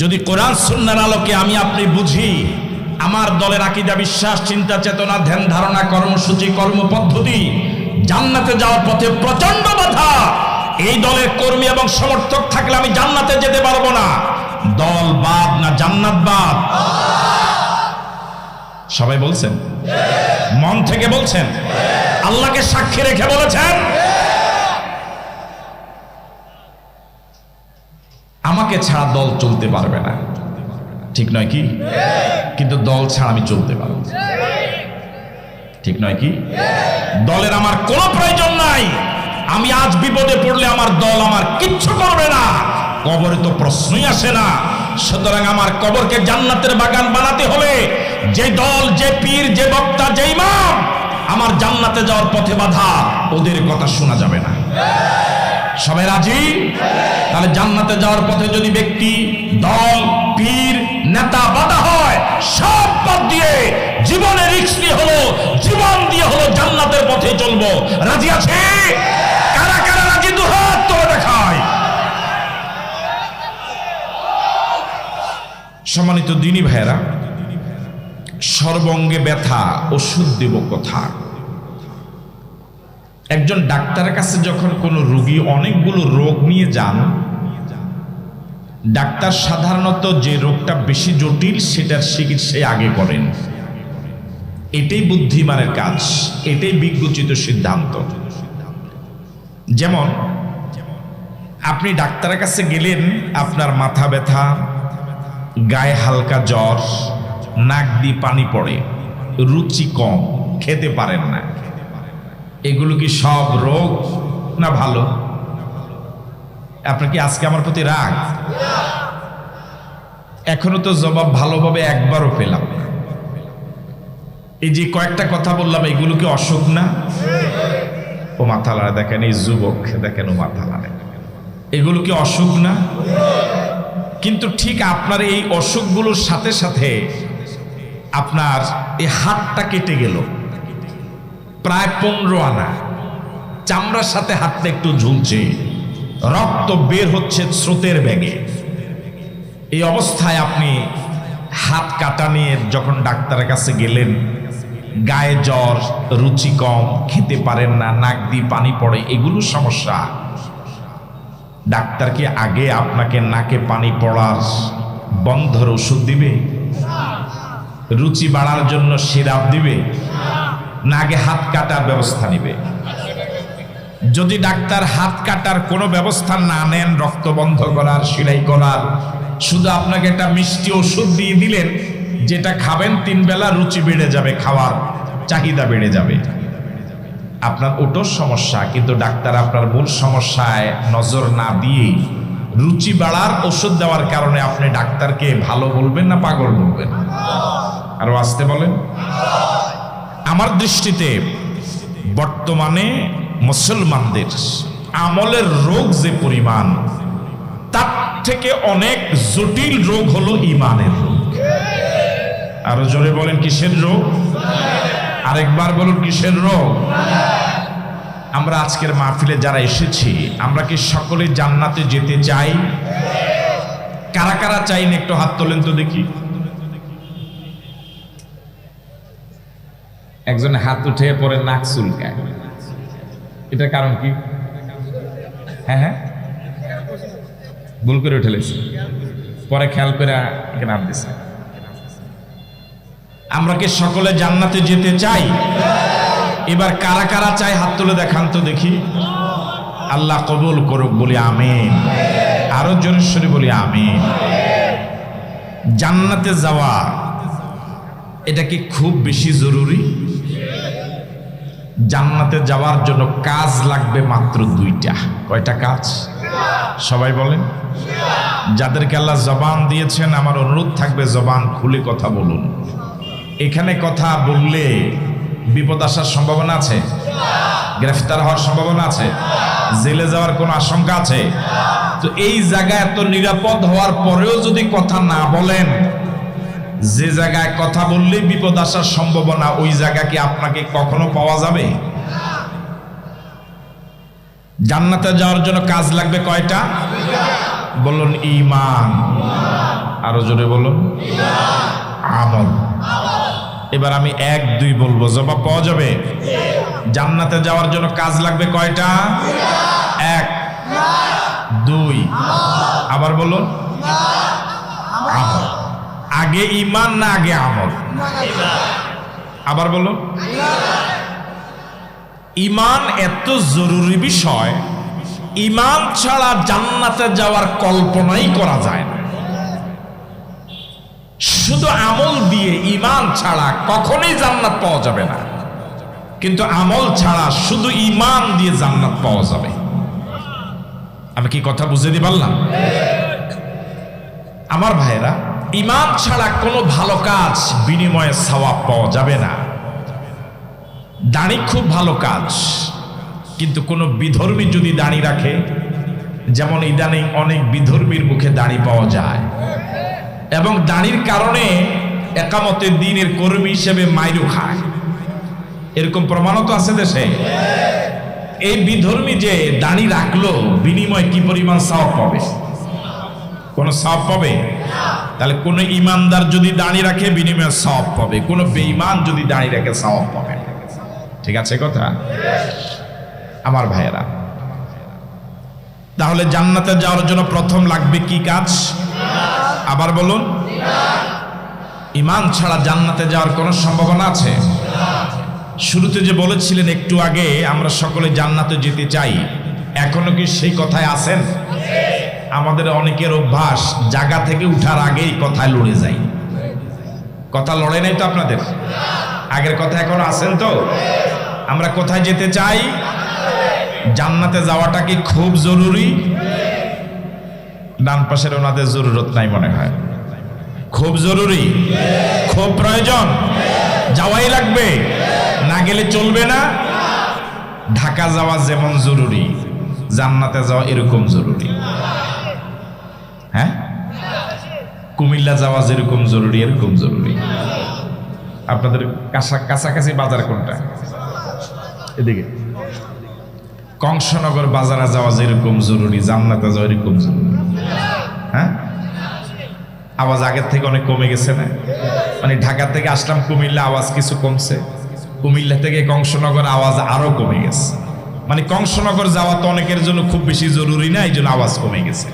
যদি কোরআন সুন্নার আলোকে আমি আপনি বুঝি, আমার দলের আকিদা, বিশ্বাস, চিন্তা, চেতনা, ধ্যান ধারণা, কর্মসূচি, কর্মপদ্ধতি, জান্নাতে যাওয়ার পথে প্রচণ্ড বাধা। এই দলের কর্মী এবং সমর্থক থাকলে আমি জান্নাতে যেতে পারব না। দল বাদ না জান্নাত বাদ? সবাই বলছেন? মন থেকে বলছেন? আল্লাহকে সাক্ষী রেখে বলেছেন? আমাকে ছাড়া দল চলতে পারবে না। ঠিক নয় কি? কিন্তু দল ছাড়া আমি চলতে পারব। ঠিক নয় কি? দলের আমার কোনো প্রয়োজন নাই। আমি আজ বিপদে পড়লে আমার দল আমার কিচ্ছু করবে না। কবরে তো প্রশ্নই আসে না। সুতরাং আমার কবরকে জান্নাতের বাগান বানাতে হলে যে দল, যে পীর, যে বক্তা, যে ইমাম, আমার জান্নাতে যাওয়ার পথে বাধা, ওদের কথা শোনা যাবে না। সবাই রাজি? তাহলে জান্নাতে যাওয়ার পথে যদি ব্যক্তি, দল, পীর, নেতা বাধা হয়, সব বাদ দিয়ে জীবনে রিক্স নিয়ে হলো, জীবন দিয়ে হলো জান্নাতের পথে চলবো। রাজি আছে? কারা কারা রাজি? দুহাত তোলে দেখায় সম্মানিত দিনী ভাইয়েরা, সর্বঙ্গে ব্যথা, ওষুধ দেব কথা। একজন ডাক্তারের কাছে যখন কোনো রোগী অনেকগুলো রোগ নিয়ে যান, ডাক্তার সাধারণত যে রোগটা বেশি জটিল সেটার চিকিৎসায় আগে করেন। এটাই বুদ্ধিমানের কাজ, এটাই বিজ্ঞোচিত সিদ্ধান্ত। যেমন, আপনি ডাক্তারের কাছে গেলেন, আপনার মাথা ব্যথা, গায়ে হালকা জ্বর, নাক দিয়ে পানি পড়ে, রুচি কম, খেতে পারেন না। এগুলো কি সব রোগ না ভালো? আপনার কি আজকে আমার প্রতি রাগ? এখনও তো জবাব ভালোভাবে একবারও পেলাম এই যে কয়েকটা কথা বললাম, এগুলো কি অসুখ না? ও মাথা দেখেন, এই যুবক, দেখেন ও মাথা এগুলো কি অসুখ না? কিন্তু ঠিক আপনার এই অসুখগুলোর সাথে সাথে আপনার এই হাতটা কেটে গেল। প্রায় পনেরো আনা। চামড়ার সাথে হাতটা একটু ঝুলছে। রক্ত বের হচ্ছে স্রোতের ব্যাগে এই অবস্থায় আপনি হাত কাটা নিয়ে যখন ডাক্তারের কাছে গেলেন, গায়ে জ্বর, রুচি কম, খেতে পারেন না, নাক দিয়ে পানি পড়ে, এগুলো সমস্যা। ডাক্তারকে আগে আপনাকে নাকে পানি পড়ার বন্ধর ওষুধ দিবে? রুচি বাড়ার জন্য সিরাপ দিবে? না আগে হাত কাটার ব্যবস্থা নিবে। যদি ডাক্তার হাত কাটার কোনো ব্যবস্থা না নেন, রক্ত বন্ধ করার, সেলাই করার, শুধু আপনাকে একটা মিষ্টি ওষুধ দিয়ে দিলেন, যেটা খাবেন তিন বেলা রুচি বেড়ে যাবে, খাওয়ার চাহিদা বেড়ে যাবে। আপনার ওটোর সমস্যা, কিন্তু ডাক্তার আপনার মূল সমস্যায় নজর না দিয়ে রুচি বাড়ার ওষুধ দেওয়ার কারণে আপনি ডাক্তারকে ভালো বলবেন না পাগল বলবেন? আরও আসতে বলেন। আমার দৃষ্টিতে বর্তমানে মুসলমানদের আমলের রোগ যে পরিমাণ, তার থেকে অনেক জটিল রোগ হলো ইমানের রোগ। আরও জোরে বলেন, কিসের রোগ? আরেকবার বলুন, কিসের রোগ? আমরা আজকের মাহফিলে যারা এসেছি, আমরা কি সকলে জান্নাতে যেতে চাই? কারা কারা চাইন একটু হাত তোলেন তো দেখি। একজন হাত উঠে পরে নাক চুলকায়। এটার কারণ কি? হ্যাঁ হ্যাঁ। ভুল করে উঠে লেছে পরে খেয়াল করে হাত দিছে। আমরা কি সকলে জান্নাতে যেতে চাই? এবার কারা কারা চাই হাত তুলে দেখান তো দেখি। আল্লাহ কবুল করুক, বলি আমিন। আরও জোরেশ্বরী বলি আমিন। জান্নাতে যাওয়া, এটা কি খুব বেশি জরুরি? জান্নাতে যাওয়ার জন্য কাজ লাগবে মাত্র দুইটা। কয়টা কাজ? সবাই বলেন। যাদেরকে আল্লাহ জবান দিয়েছেন, আমার অনুরোধ থাকবে জবান খুলে কথা বলুন। এখানে কথা বললে বিপদ আসার সম্ভাবনা আছে? গ্রেফতার হওয়ার সম্ভাবনা আছে? জেলে যাওয়ার কোনো আশঙ্কা আছে? তো এই জায়গায় এত নিরাপদ হওয়ার পরেও যদি কথা না বলেন যে জায়গায় কথা বললে বিপদ আসার সম্ভাবনা, ওই জায়গা কি আপনাকে কখনো পাওয়া যাবে? জান্নাতে যাওয়ার জন্য কাজ লাগবে কয়টা? বলুন ইমান আরও জোরে বলুন, আমল। এবার আমি এক, দুই বলব, জবাব পাওয়া যাবে? জান্নাতে যাওয়ার জন্য কাজ লাগবে কয়টা? এক, দুই। আবার বলুন, আমল। আগে ইমান না আগে আমল? আবার বলুন ইমান এত জরুরি বিষয় ইমান ছাড়া জান্নাতে যাওয়ার কল্পনাই করা যায় না। শুধু আমল দিয়ে ইমান ছাড়া কখনোই জান্নাত পাওয়া যাবে না। কিন্তু আমল ছাড়া শুধু ইমান দিয়ে জান্নাত পাওয়া যাবে। আমি কি কথা বুঝে দি পারলাম আমার ভাইয়েরা ইমান ছাড়া কোনো ভালো কাজ বিনিময়ে সওয়াব পাওয়া যাবে না। দাড়ি খুব ভালো কাজ, কিন্তু কোনো বিধর্মী যদি দাড়ি রাখে, যেমন ইদানিং অনেক বিধর্মীর মুখে দাড়ি পাওয়া যায়। এবং দাড়ির কারণে একামতের দিনের কর্মী হিসেবে মাইরু খায়। এরকম প্রমাণও তো আছে দেশে। এই বিধর্মী যে দাড়ি রাখল, বিনিময় কি পরিমাণ সাপ পাবে? কোন সাপ পাবে? তাহলে কোন ইমানদার যদি দাড়ি রাখে, বিনিময়ে সব পাবে। কোন বেঈমান যদি দাড়ি রাখে সব পাবে। ঠিক আছে কথা? আমার ভাইয়েরা, তাহলে জান্নাতে যাওয়ার জন্য প্রথম লাগবে কি কাজ? আবার বলুন ইমান ছাড়া জান্নাতে যাওয়ার কোনো সম্ভাবনা আছে? শুরুতে যে বলেছিলেন একটু আগে, আমরা সকলে জান্নাতে যেতে চাই। এখনও কি সেই কথায় আছেন? আমাদের অনেকের অভ্যাস জায়গা থেকে উঠার আগেই কথায় লড়ে যাই কথা লড়ে নাই তো আপনাদের? আগের কথা এখন আছেন তো? আমরা কোথায় যেতে চাই? জান্নাতে যাওয়াটা কি খুব জরুরি? ডান পাশের ওনাদের জরুরত নাই মনে হয়। খুব জরুরি? খুব প্রয়োজন? যাওয়াই লাগবে? না গেলে চলবে না? ঢাকা যাওয়া যেমন জরুরি, জান্নাতে যাওয়া এরকম জরুরি হ্যাঁ কুমিল্লা যাওয়া যেরকম জরুরি এরকম জরুরি। আপনাদের কাছা- কাছাকাছি বাজার কোনটা? এদিকে। কংসনগর বাজারে যাওয়া যেরকম জরুরি জান্নাতে যাওয়া এরকম জরুরি। হ্যাঁ? আওয়াজ আগের থেকে অনেক কমে গেছে না? মানে ঢাকা থেকে আসলাম কুমিল্লা আওয়াজ কিছু কমছে। কুমিল্লা থেকে কংসনগর আওয়াজ আরও কমে গেছে। মানে কংসনগর যাওয়া তো অনেকের জন্য খুব বেশি জরুরি না এই জন্য আওয়াজ কমে গেছে।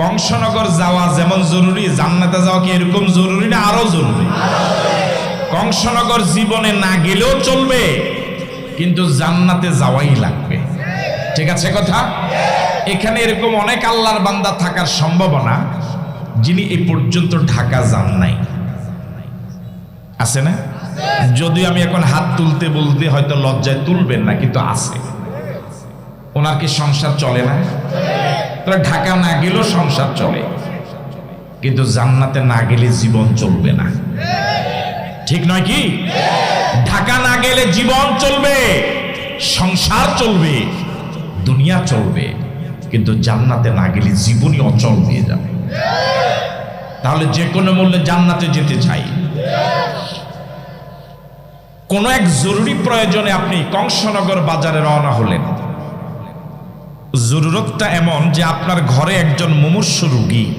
কংসনগর যাওয়া যেমন জরুরি, জান্নাতে যাওয়া কি এরকম জরুরি না আরও জরুরি? কংসনগর জীবনে না গেলেও চলবে, কিন্তু জান্নাতে যাওয়াই লাগবে। ঠিক আছে কথা? এখানে এরকম অনেক আল্লাহর বান্দা থাকার সম্ভাবনা, যিনি এই পর্যন্ত ঢাকা যান নাই। আছে না? যদি আমি এখন হাত তুলতে বলতে হয়তো লজ্জায় তুলবেন না, কিন্তু আছে। ওনার কি সংসার চলে না? তাহলে ঢাকা না গেলেও সংসার চলে। কিন্তু জান্নাতে না গেলে জীবন চলবে না। ঠিক নয় কি? ঢাকা না গেলে জীবন চলবে, সংসার চলবে, দুনিয়া চলবে, কিন্তু জান্নাতে না গেলে জীবনই অচল হয়ে যাবে। তাহলে যে কোনো মূল্যে জান্নাতে যেতে চাই। কোন এক জরুরি প্রয়োজনে আপনি কংসনগর বাজারে রওনা হলেন। জরুরতটা এমন যে আপনার ঘরে একজন মুমূর্ষ রুগী।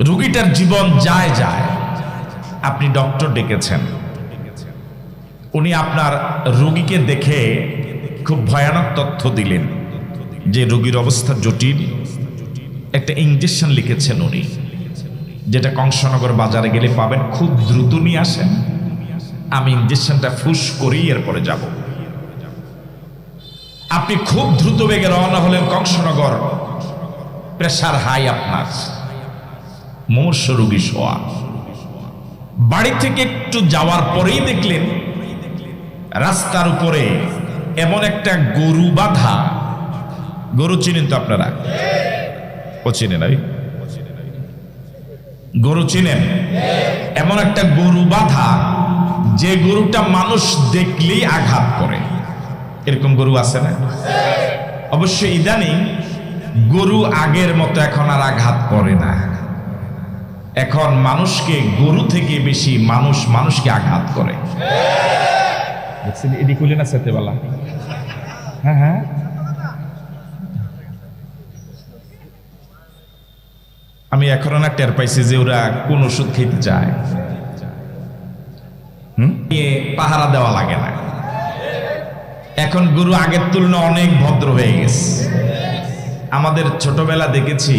রুগীটার জীবন যায় যায়। আপনি ডক্টর ডেকেছেন। উনি আপনার রুগীকে দেখে খুব ভয়ানক তথ্য দিলেন যে রোগীর অবস্থা জটিল। একটা ইঞ্জেকশন লিখেছেন উনি, যেটা কংসনগর বাজারে গেলে পাবেন। খুব দ্রুত নিয়ে আসেন। আমি ইঞ্জেকশনটা ফুস করেই এরপরে যাব। আপনি খুব দ্রুত বেগে রওনা হলেন কংসনগর। প্রেশার হাই আপনার। মূর্ষ রোগী শোয়া। বাড়ি থেকে একটু যাওয়ার পরেই দেখলেন রাস্তার উপরে এমন একটা গরু বাঁধা। গরু চিনেন তো আপনারা? ও চিনেন ওই গরু চিনেন? এমন একটা গরু বাধা, যে গরুটা মানুষ দেখলেই আঘাত করে। এরকম গরু আছে না? অবশ্য ইদানিং গরু আগের মতো এখন আর আঘাত করে না। এখন মানুষকে গরু থেকে বেশি মানুষ মানুষকে আঘাত করে। দেখছেন এদিক হইলে না সেতেবেলা হ্যাঁ হ্যাঁ। আমি এখনও না টের পাইছি যে ওরা কোন ওষুধ খেতে চায়। হুম? পাহারা দেওয়া লাগে না। এখন গুরু আগের তুলনা অনেক ভদ্র হয়ে গেছে। আমাদের ছোটবেলা দেখেছি,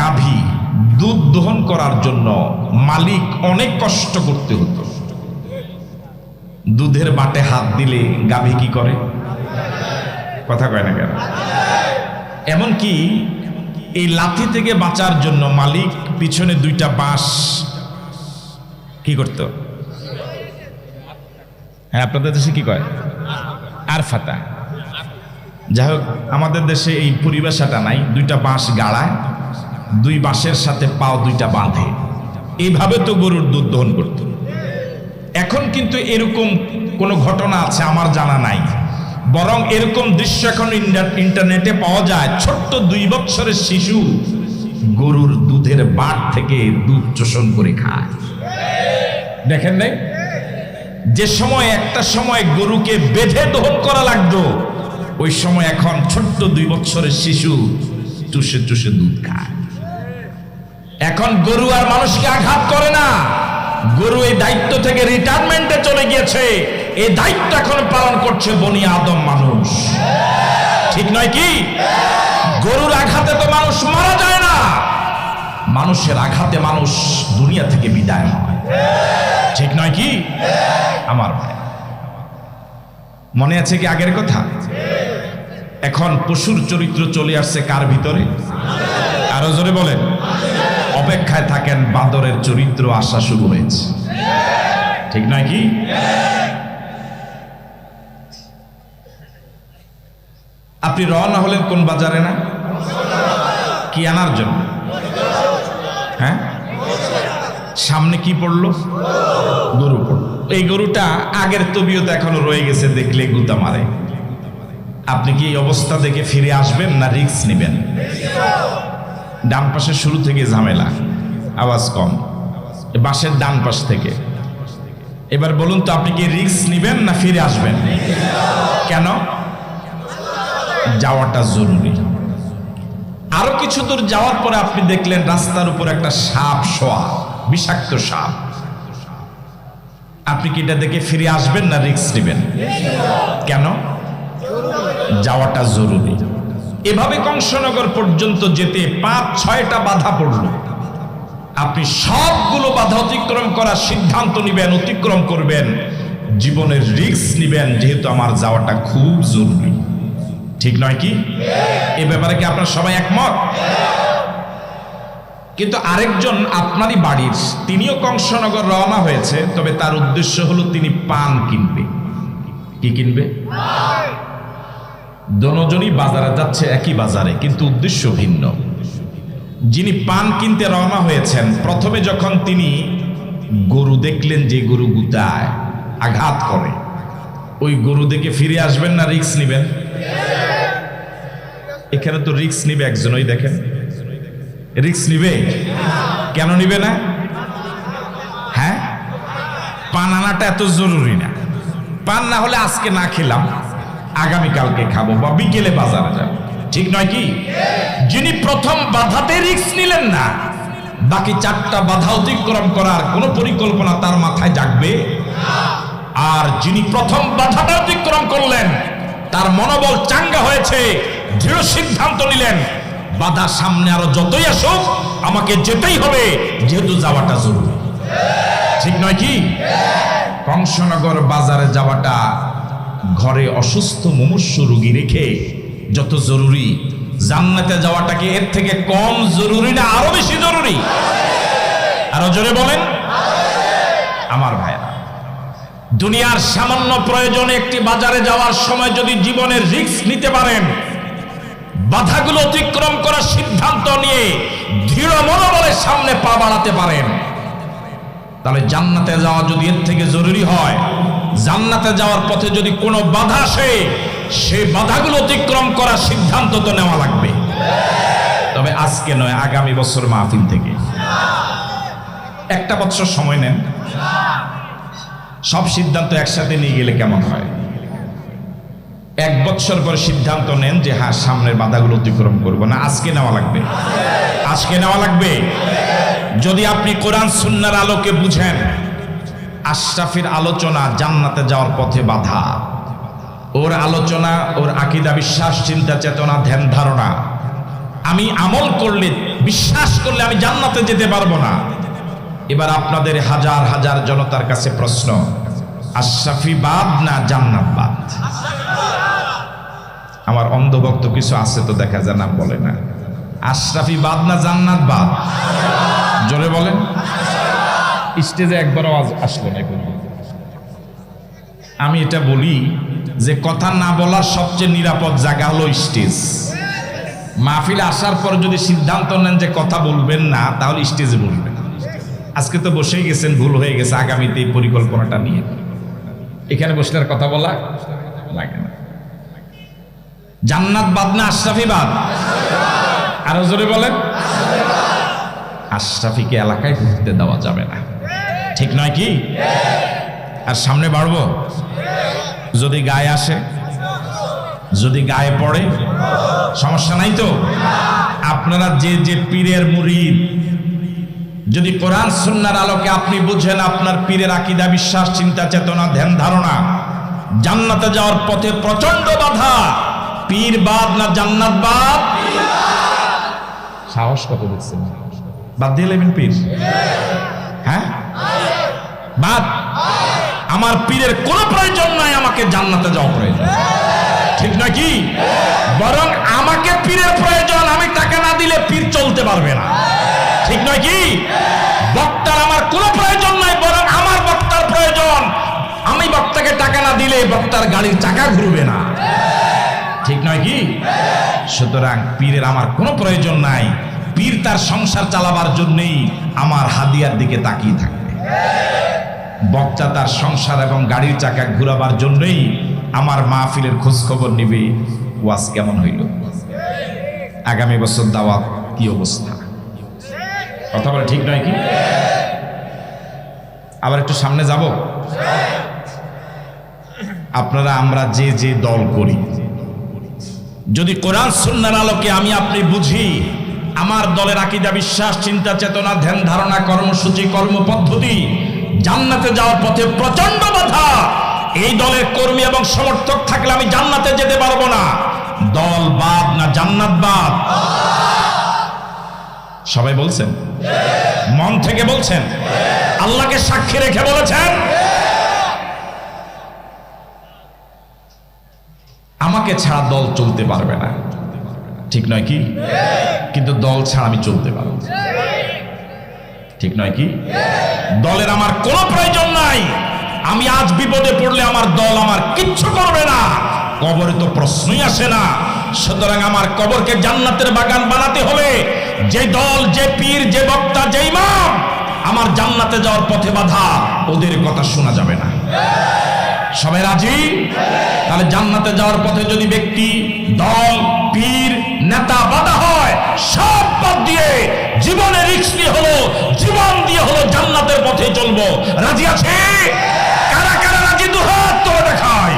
গাভী দুধ দহন করার জন্য মালিক অনেক কষ্ট করতে হতো। দুধের বাটে হাত দিলে গাভী কি করে? কথা কয় না কেন? এমনকি এই লাথি থেকে বাঁচার জন্য মালিক পিছনে দুইটা বাঁশ কি করতো? হ্যাঁ আপনাদের দেশে কি কয়? আর ফাতা যাই হোক আমাদের দেশে এই পরিবেশাটা নাই। দুইটা বাঁশ গাড়ায়, দুই বাঁশের সাথে পাও দুইটা বাঁধে। এইভাবে তো গরুর দুধ দহন করত। এখন কিন্তু এরকম কোনো ঘটনা আছে, আমার জানা নাই। বরং এরকম দৃশ্য এখন ইন্টারনেটে পাওয়া যায়। ছোট্ট দুই বছরের শিশু গরুর দুধের বাট থেকে দুধ চোষণ করে খায়। দেখেন নাই? যে সময় একটা সময় গরুকে বেঁধে দহন করা লাগতো, ওই সময় এখন ছোট্ট দুই বছরের শিশু চুষে চুষে দুধ খায়। এখন গরু আর মানুষকে আঘাত করে না। গরু এই দায়িত্ব থেকে রিটায়ারমেন্টে চলে গিয়েছে। এই দায়িত্ব এখন পালন করছে বনি আদম মানুষ। ঠিক নয় কি? গরুর আঘাতে তো মানুষ মারা যায় না। মানুষের আঘাতে মানুষ দুনিয়া থেকে বিদায় হয়। ঠিক নয় কি? আমার ভাই। মনে আছে কি আগের কথা? এখন পশুর চরিত্র চলে আসছে কার ভিতরে? আরও জোরে বলেন। অপেক্ষায় থাকেন বাদরের চরিত্র আসা শুরু হয়েছে। ঠিক নয় কি? আপনি রওনা হলেন কোন বাজারে না? কি আনার জন্য হ্যাঁ সামনে কি পড়ল? গরু পড়ল। এই গরুটা আগের তবিয়ত এখনও রয়ে গেছে দেখলে গুতা মারে। আপনি কি এই অবস্থা দেখে ফিরে আসবেন না রিক্স নেবেন? ডান পাশের শুরু থেকে ঝামেলা, আওয়াজ কম। বাসের ডান পাশ থেকে। এবার বলুন তো আপনি কি রিক্স নেবেন না ফিরে আসবেন? কেন? যাওয়াটা জরুরি। আরও কিছু দূর যাওয়ার পরে আপনি দেখলেন রাস্তার উপর একটা সাপ শোয়া। বিষাক্ত সাপ। আপনি কি এটা দেখে ফিরে আসবেন না রিক্স নেবেন? কেন? যাওয়াটা জরুরি। এভাবে কংসনগর পর্যন্ত যেতে পাঁচ, ছয়টা বাধা পড়ল। আপনি সবগুলো বাধা অতিক্রম করার সিদ্ধান্ত নেবেন, অতিক্রম করবেন। জীবনের রিস্ক নেবেন, যেহেতু আমার যাওয়াটা খুব জরুরি। ঠিক নয় কি? এ ব্যাপারে কি আপনার সবাই একমত? কিন্তু আরেকজন আপনারই বাড়ির, তিনিও কংসনগর রওনা হয়েছে, তবে তার উদ্দেশ্য হলো তিনি পান কিনবে। কি কিনবে? দনোজনই বাজারে যাচ্ছে একই বাজারে, কিন্তু উদ্দেশ্য ভিন্ন। যিনি পান কিনতে রওনা হয়েছেন, প্রথমে যখন তিনি গরু দেখলেন যে গরু গুতায়, আঘাত করে, ওই গরু দেখে ফিরে আসবেন না রিক্স নিবেন? এখানে তো রিক্স নিবে একজনই দেখেন। রিক্স নিবে? কেন নিবে না? হ্যাঁ? পান আনাটা এত জরুরি না। পান না হলে আজকে না খেলাম আগামীকালকে খাব বা বিকেলে বাজারে যাব। ঠিক নয় কি? যিনি প্রথম বাধাতে রিক্স নিলেন না, বাকি চারটা বাধা অতিক্রম করার কোন পরিকল্পনা তার মাথায় জাগবে? আর যিনি প্রথম বাধাটা অতিক্রম করলেন, তার মনোবল চাঙ্গা হয়েছে, দৃঢ় সিদ্ধান্ত নিলেন। বাধা সামনে আরও যতই আসুক, আমাকে যেতেই হবে, যেহেতু যাওয়াটা জরুরি। ঠিক নয় কি? কংসনগর বাজারে যাওয়াটা ঘরে অসুস্থ মুমূর্ষ রোগী রেখে যত জরুরি, জান্নাতে যাওয়াটাকে এর থেকে কম জরুরি না আরও বেশি জরুরি? আরও জোরে বলেন। আমার ভাইরা দুনিয়ার সামান্য প্রয়োজনে একটি বাজারে যাওয়ার সময় যদি জীবনের রিস্ক নিতে পারেন বাধাগুলো অতিক্রম করার সিদ্ধান্ত নিয়ে দৃঢ় মনোবলের সামনে পা বাড়াতে পারেন। তাহলে জান্নাতে যাওয়া যদি এর থেকে জরুরি হয়, জান্নাতে যাওয়ার পথে যদি কোনো বাধা আসে, সেই বাধাগুলো অতিক্রম করার সিদ্ধান্ত তো নেওয়া লাগবে। তবে আজকে নয়, আগামী বছর মাহফিল থেকে। একটা বছর সময় নেন। সব সিদ্ধান্ত একসাথে নিয়ে গেলে কেমন হয়? এক বছর পর সিদ্ধান্ত নেন যে হ্যাঁ সামনের বাধাগুলো অতিক্রম করব না, আজকে নেওয়া লাগবে। আজকে নেওয়া লাগবে। যদি আপনি কোরআন সুন্নার আলোকে বুঝেন, আশরাফির আলোচনা জান্নাতে যাওয়ার পথে বাধা। ওর আলোচনা, ওর আকিদা, বিশ্বাস, চিন্তা, চেতনা, ধ্যান, ধারণা। আমি আমল করলে, বিশ্বাস করলে আমি জান্নাতে যেতে পারব না। এবার আপনাদের হাজার হাজার জনতার কাছে প্রশ্ন, আশরাফি বাদ না জান্নাত বাদ? আমার অন্ধভক্ত কিছু আছে তো দেখা যায় না, বলে না। আশরাফি বাদ না জান্নাত বাদ? জোরে বলেন। স্টেজে একবারও আজ আসলো না কোনো আমি এটা বলি যে কথা না বলার সবচেয়ে নিরাপদ জায়গা হলো স্টেজ। মাহফিলে আসার পর যদি সিদ্ধান্ত নেন যে কথা বলবেন না, তাহলে স্টেজে বলবেন আজকে তো বসেই গেছেন, ভুল হয়ে গেছে, আগামীতে এই পরিকল্পনাটা নিয়ে। এখানে বসলে আর কথা বলা লাগে না। জান্নাত বাদ না আশরাফি বাদ? আরও জোরে বলেন। আশরাফিকে এলাকায় ঘুরতে দেওয়া যাবে না। ঠিক নয় কি? আর সামনে বাড়বো? যদি গায়ে আসে? যদি গায়ে পড়ে? সমস্যা নাই তো? আপনারা যে যে পীরের মুরিদ, যদি কোরআন সুন্নার আলোকে আপনি বুঝেন আপনার পীরের আকিদা, বিশ্বাস, চিন্তা, চেতনা, ধ্যান, ধারণা, জান্নাতে যাওয়ার পথে প্রচণ্ড বাধা। পীর বাদ না জান্নাত বাদ? সাহস কত দেখছেন বাদ দিয়ে লেবেন পীর। হ্যাঁ? বাদ? আমার পীরের কোনো প্রয়োজন নাই আমাকে জান্নাতে যাওয়া প্রয়োজন। ঠিক নাকি বরং আমাকে পীরের প্রয়োজন আমি টাকা না দিলে পীর চলতে পারবে না। ঠিক নয় কি? বক্তার আমার কোনো প্রয়োজন নাই বরং আমার বক্তার প্রয়োজন। আমি বক্তাকে টাকা না দিলে বক্তার গাড়ির চাকা ঘুরবে না। ঠিক নয় কি? সুতরাং পীরের আমার কোনো প্রয়োজন নাই। পীর তার সংসার চালাবার জন্যই আমার হাদিয়ার দিকে তাকিয়ে থাকবে বক্তা তার সংসার এবং গাড়ির চাকা ঘুরাবার জন্যই আমার মাহফিলের খোঁজ খবর নিবে। ওয়াজ কেমন হইল? আগামী বছর দাওয়াত কি অবস্থা? কথা বলে ঠিক নয় কি? আবার একটু সামনে যাব? আপনারা, আমরা যে যে দল করি যদি কোরআন সুন্নার আলোকে আমি আপনি বুঝি, আমার দলের আকিদা, বিশ্বাস, চিন্তা, চেতনা, ধ্যান ধারণা, কর্মসূচি, কর্মপদ্ধতি, জান্নাতে যাওয়ার পথে প্রচণ্ড বাধা। এই দলের কর্মী এবং সমর্থক থাকলে আমি জান্নাতে যেতে পারব না। দল বাদ না জান্নাত বাদ? সবাই বলছেন? মন থেকে বলছেন? আল্লাহকে সাক্ষী রেখে বলেছেন? আমাকে ছাড়া দল চলতে পারবে না। ঠিক নয় কি? কিন্তু দল ছাড়া আমি চলতে পারব। ঠিক নয় কি? দলের আমার কোনো প্রয়োজন নাই। আমি আজ বিপদে পড়লে আমার দল আমার কিচ্ছু করবে না। কবরে তো প্রশ্নই আসে না। সুতরাং আমার কবরকে জান্নাতের বাগান বানাতে হলে যে দল, যে পীর, যে বক্তা, যে ইমাম, আমার জান্নাতে যাওয়ার পথে বাধা, ওদের কথা শোনা যাবে না। সবাই রাজি? তাহলে জান্নাতে যাওয়ার পথে যদি ব্যক্তি, দল, পীর, নেতা বাধা হয়, সব বাদ দিয়ে জীবনে রিক্স নিয়ে হলো, জীবন দিয়ে হলো জান্নাতের পথে চলবো। রাজি আছে? কারা কারা রাজি? দুহাত তোলে দেখায়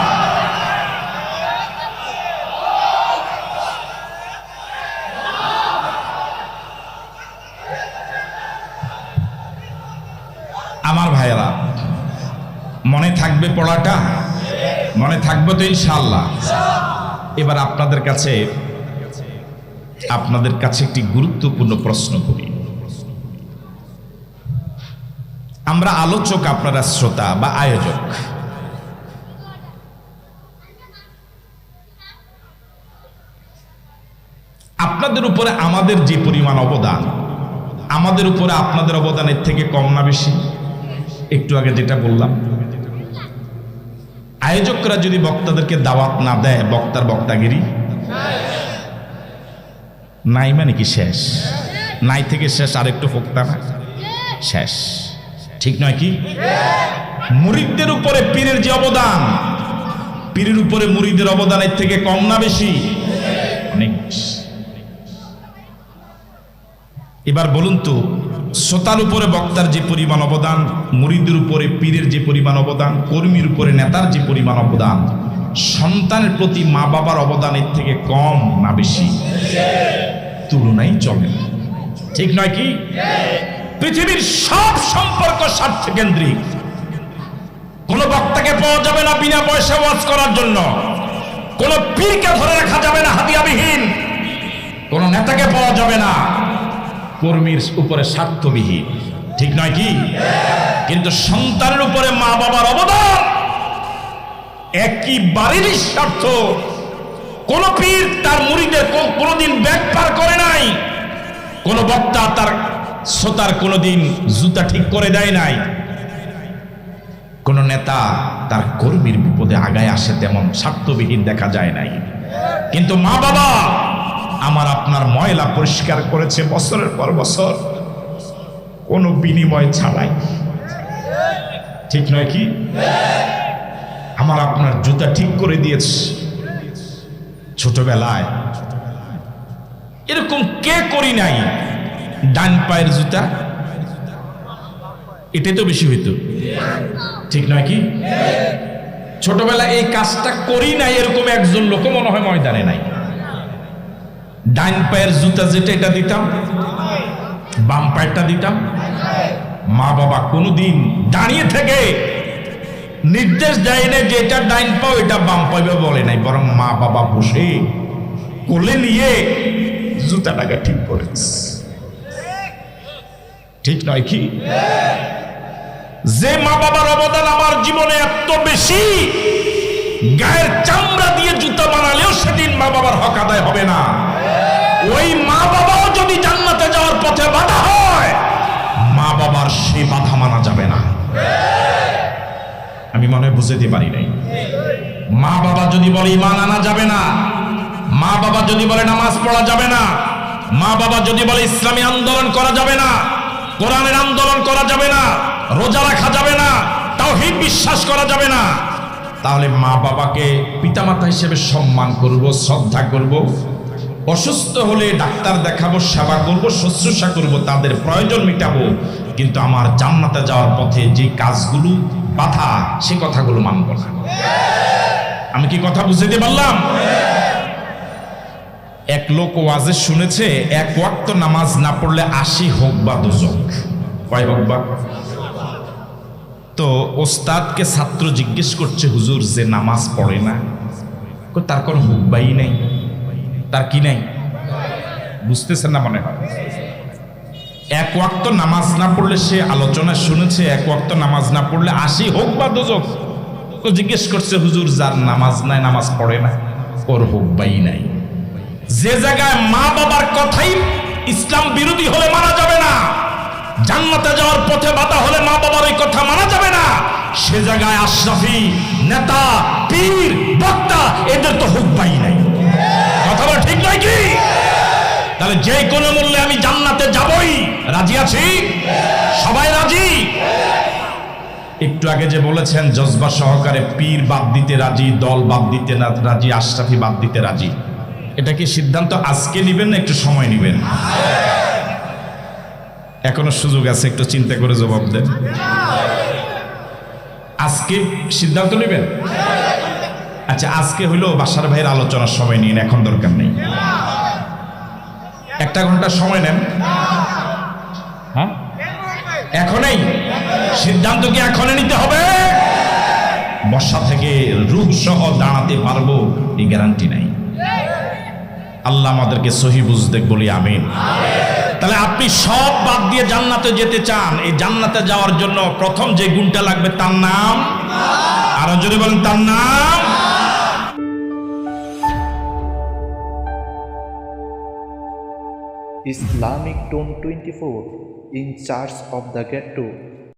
আমার ভাইয়েরা থাকবে পড়াটা? মনে থাকবে তো ইনশাল্লাহ এবার আপনাদের কাছে আপনাদের কাছে একটি গুরুত্বপূর্ণ প্রশ্ন করি। আমরা আলোচক আপনারা শ্রোতা বা আয়োজক। আপনাদের উপরে আমাদের যে পরিমাণ অবদান, আমাদের উপরে আপনাদের অবদানের থেকে কম না বেশি? একটু আগে যেটা বললাম আয়োজকরা যদি বক্তাদেরকে দাওয়াত না দেয়, বক্তার বক্তাগিরি? নাই মানে কি শেষ? নাই থেকে শেষ আরেকটু ফোক্তা না? শেষ। ঠিক নয় কি? মুরিদদের উপরে পীরের যে অবদান, পীরের উপরে মুরিদের অবদানের থেকে কম না বেশি? অনেক বেশি। এবার বলুন তো, শ্রোতার উপরে বক্তার যে পরিমাণ অবদান মুরিদের উপরে, পীরের যে পরিমাণ অবদান, কর্মীর উপরে, নেতার যে পরিমাণ অবদান, সন্তানের প্রতি মা বাবার অবদানের থেকে কম না বেশি? তুলনাই চলে ঠিক নয় কি? পৃথিবীর সব সম্পর্ক স্বার্থ কেন্দ্রিক কোন বক্তাকে পাওয়া যাবে না বিনা পয়সা ওয়াজ করার জন্য। কোন পীরকে ধরে রাখা যাবে না হাতিয়াবিহীন। কোন নেতাকে পাওয়া যাবে না কর্মীর উপরে স্বার্থবিহীন ঠিক নয় কি? কিন্তু সন্তানের উপরে মা বাবার অবদান। একই বাড়ির স্বার্থ। কোন পীর তার মুড়িদের কোনোদিন ব্যাগ পার করে নাই। কোন বক্তা তার শ্রোতার কোনোদিন জুতা ঠিক করে দেয় নাই। কোন নেতা তার কর্মীর বিপদে আগায় আসে তেমন স্বার্থবিহীন দেখা যায় নাই। কিন্তু মা বাবা আমার আপনার ময়লা পরিষ্কার করেছে বছরের পর বছর। কোনো বিনিময় ছাড়াই। ঠিক নয় কি? আমার আপনার জুতা ঠিক করে দিয়েছে। ছোটবেলায়। এরকম কে করি নাই? ডান পায়ের জুতা। এটাই তো বেশি হইতো। ঠিক নয় কি? ছোটবেলায় এই কাজটা করি নাই এরকম একজন লোক মনে হয় ময়দানে নাই। ডাইন পায়ের জুতা যেটা, এটা দিতাম। বাম পায়েরটা দিতাম। মা বাবা কোনোদিন দাঁড়িয়ে থেকে নির্দেশ দেয় না যে এটা ডাইন পাও, এটা বাম পাইবে বলে নাই। বরং মা বাবা বসে কোলে নিয়ে জুতাটাকে ঠিক করেছে। ঠিক নয় কি? যে মা বাবার অবদান আমার জীবনে এত বেশি, গায়ের চামড়া দিয়ে জুতা বানালেও সেদিন মা বাবার হক আদায় হবে না। ওই মা বাবাও যদি জান্নাতে যাওয়ার পথে বাধা হয় মা বাবার সে বাধা মানা যাবে না। আমি মনে বুঝতে পারি নাই। মা বাবা যদি বলে ইমান আনা যাবে না মা বাবা যদি বলে নামাজ পড়া যাবে না মা বাবা যদি বলে ইসলামী আন্দোলন করা যাবে না, কোরআনের আন্দোলন করা যাবে না, রোজা রাখা যাবে না, তাওহীদ বিশ্বাস করা যাবে না, তাহলে মা বাবাকে পিতামাতা হিসেবে সম্মান করব, শ্রদ্ধা করব অসুস্থ হলে ডাক্তার দেখাবো, সেবা করব, শুশ্রূষা করব, তাদের প্রয়োজন মিটাবো। কিন্তু আমার জান্নাতে যাওয়ার পথে যে কাজগুলো বাধা, সে কথাগুলো মানব না। আমি কি কথা বুঝতে পারলাম? এক লোক ওয়াজে শুনেছে, এক ওয়াক্ত নামাজ না পড়লে আশি হোক বা দুজক। কয় হোক বা? তো ওস্তাদকে ছাত্র জিজ্ঞেস করছে, হুজুর যে নামাজ পড়ে না তার কোনো হুকবাই নেই? তার কি নেই? বুঝতেছেন না মনে হয়? এক ওয়াক্ত নামাজ না পড়লে সে আলোচনা শুনেছে, এক ওয়াক্ত নামাজ না পড়লে আশি হোক বা দুজক। তো জিজ্ঞেস করছে, হুজুর, যার নামাজ নাই, নামাজ পড়ে না, ওর হুকবাই নাই। যে জায়গায় মা বাবার কথাই ইসলাম বিরোধী হলে মানা যাবে না, জান্নাতে যাওয়ার পথে বাধা হলে মা বাবার ওই কথা মানা যাবে না, সে জায়গায় আশরাফি, নেতা, পীর, বক্তা, এদের তো হুকবাই নাই। কথা ঠিক নয় কি? তাহলে যে কোনো মূল্যে আমি জান্নাতে যাবই। রাজি আছি? সবাই রাজি? একটু আগে যে বলেছেন, জজবা সহকারে পীর বাদ দিতে রাজি, দল বাদ দিতে না রাজি, আশরাফি বাদ দিতে রাজি। এটা কি সিদ্ধান্ত আজকে নিবেন না একটু সময় নিবেন? এখনও সুযোগ আছে, একটু চিন্তা করে জবাব দেন। আজকে সিদ্ধান্ত নেবেন? আচ্ছা আজকে হইল বাসার ভাইয়ের আলোচনার সময় নিন, এখন দরকার নেই। একটা ঘণ্টা সময় নেন। হ্যাঁ? এখনই সিদ্ধান্ত কি এখনই নিতে হবে? বর্ষা থেকে রূপ সহ দাঁড়াতে পারব, এই গ্যারান্টি নাই। আল্লাহ আমাদেরকে সহি বুঝতে বলি, আমিন। তাহলে আপনি সব বাদ দিয়ে জান্নাতে যেতে চান। এই জান্নাতে যাওয়ার জন্য প্রথম যে গুণটা লাগবে, তার নাম? আরও যদি বলেন, তার নাম? Islamic Tone 24 in charge of the ghetto